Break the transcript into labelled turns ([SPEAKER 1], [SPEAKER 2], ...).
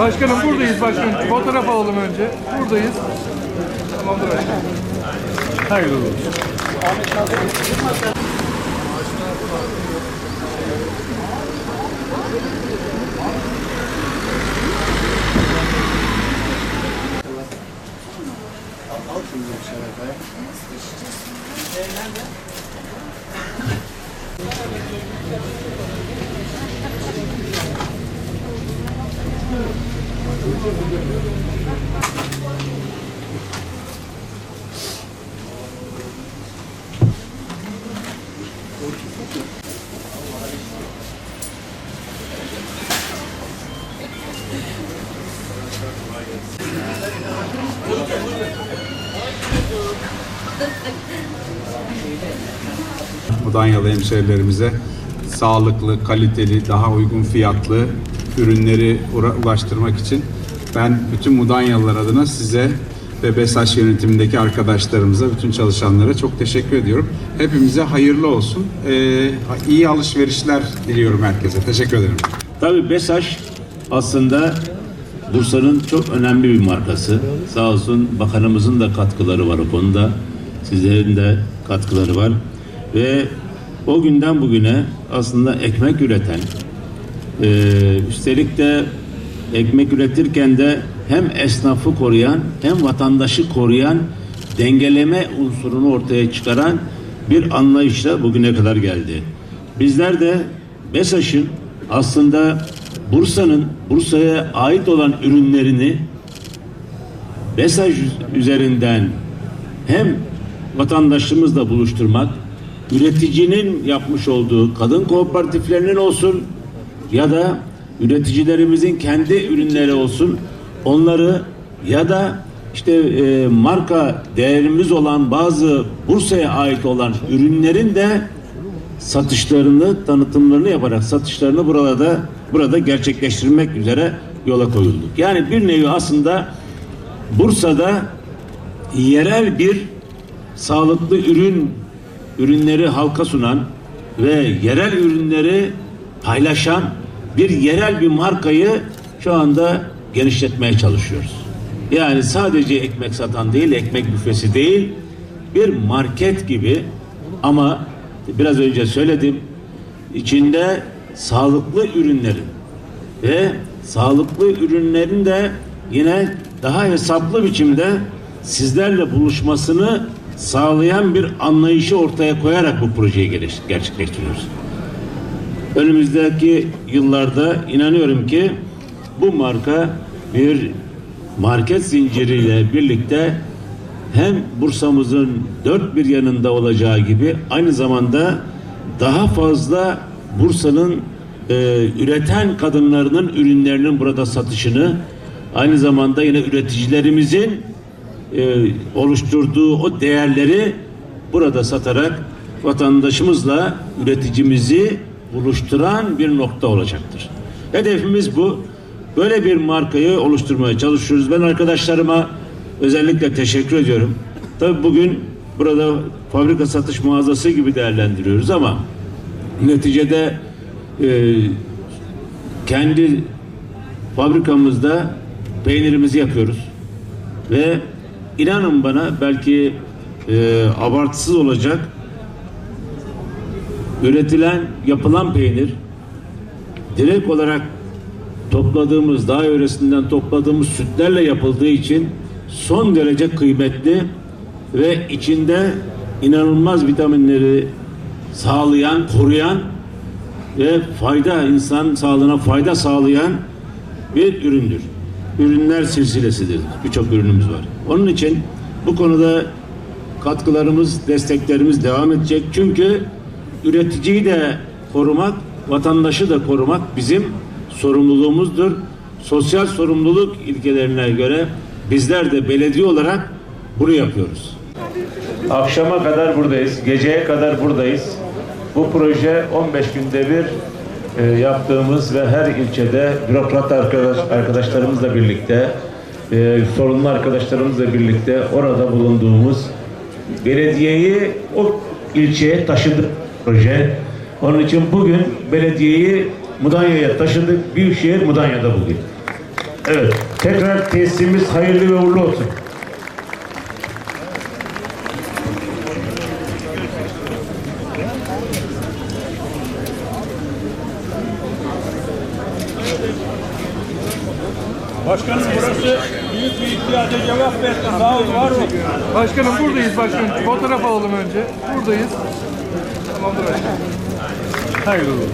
[SPEAKER 1] Başkanım buradayız başkanım. Fotoğraf alalım önce. Buradayız. Tamamdır başkanım. Hayırlı olsun.
[SPEAKER 2] Mudanyalı hemşehrilerimize sağlıklı, kaliteli, daha uygun fiyatlı ürünleri ulaştırmak için ben bütün Mudanyalılar adına size ve BESAŞ yönetimindeki arkadaşlarımıza, bütün çalışanlara çok teşekkür ediyorum. Hepimize hayırlı olsun. Ee, iyi alışverişler diliyorum herkese. Teşekkür ederim.
[SPEAKER 3] Tabii Besaş aslında Bursa'nın çok önemli bir markası. Sağ olsun bakanımızın da katkıları var o konuda. Sizlerin de katkıları var. Ve o günden bugüne aslında ekmek üreten, e, üstelik de ekmek üretirken de hem esnafı koruyan hem vatandaşı koruyan dengeleme unsurunu ortaya çıkaran bir anlayışla bugüne kadar geldi. Bizler de BESAŞ'ın aslında Bursa'nın Bursa'ya ait olan ürünlerini BESAŞ üzerinden hem vatandaşımızla buluşturmak, üreticinin yapmış olduğu kadın kooperatiflerinin olsun ya da üreticilerimizin kendi ürünleri olsun onları ya da işte e, marka değerimiz olan bazı Bursa'ya ait olan ürünlerin de satışlarını, tanıtımlarını yaparak satışlarını burada burada gerçekleştirmek üzere yola koyulduk. Yani bir nevi aslında Bursa'da yerel bir sağlıklı ürün ürünleri halka sunan ve yerel ürünleri paylaşan bir yerel bir markayı şu anda genişletmeye çalışıyoruz. Yani sadece ekmek satan değil, ekmek büfesi değil, bir market gibi ama biraz önce söyledim içinde sağlıklı ürünlerin ve sağlıklı ürünlerin de yine daha hesaplı biçimde sizlerle buluşmasını sağlayan bir anlayışı ortaya koyarak bu projeyi gerçekleştiriyoruz. Önümüzdeki yıllarda inanıyorum ki bu marka bir market zinciriyle birlikte hem Bursa'mızın dört bir yanında olacağı gibi aynı zamanda daha fazla Bursa'nın e, üreten kadınlarının ürünlerinin burada satışını aynı zamanda yine üreticilerimizin e, oluşturduğu o değerleri burada satarak vatandaşımızla üreticimizi buluşturan bir nokta olacaktır. Hedefimiz bu. Böyle bir markayı oluşturmaya çalışıyoruz. Ben arkadaşlarıma özellikle teşekkür ediyorum. Tabii bugün burada fabrika satış mağazası gibi değerlendiriyoruz ama neticede e, kendi fabrikamızda peynirimizi yapıyoruz ve inanın bana belki e, abartısız olacak üretilen yapılan peynir direkt olarak topladığımız daha yöresinden topladığımız sütlerle yapıldığı için son derece kıymetli ve içinde inanılmaz vitaminleri sağlayan, koruyan ve fayda insan sağlığına fayda sağlayan bir üründür. Ürünler silsilesidir. Birçok ürünümüz var. Onun için bu konuda katkılarımız, desteklerimiz devam edecek. Çünkü üreticiyi de korumak, vatandaşı da korumak bizim sorumluluğumuzdur. Sosyal sorumluluk ilkelerine göre bizler de belediye olarak bunu yapıyoruz. Akşama kadar buradayız, geceye kadar buradayız. Bu proje 15 günde bir e, yaptığımız ve her ilçede bürokrat arkadaş, arkadaşlarımızla birlikte, e, sorunlu arkadaşlarımızla birlikte orada bulunduğumuz belediyeyi o ilçeye taşıdık proje. Onun için bugün belediyeyi Mudanya'ya taşıdık. Büyükşehir Mudanya'da bugün. Evet. Tekrar tesisimiz hayırlı ve uğurlu olsun.
[SPEAKER 4] Başkanım burası büyük bir ihtiyaca cevap verdi. Sağ olun, var olun.
[SPEAKER 1] Başkanım buradayız başkanım. Fotoğraf alalım önce. Buradayız. Tamamdır başkanım. Hayırlı olsun.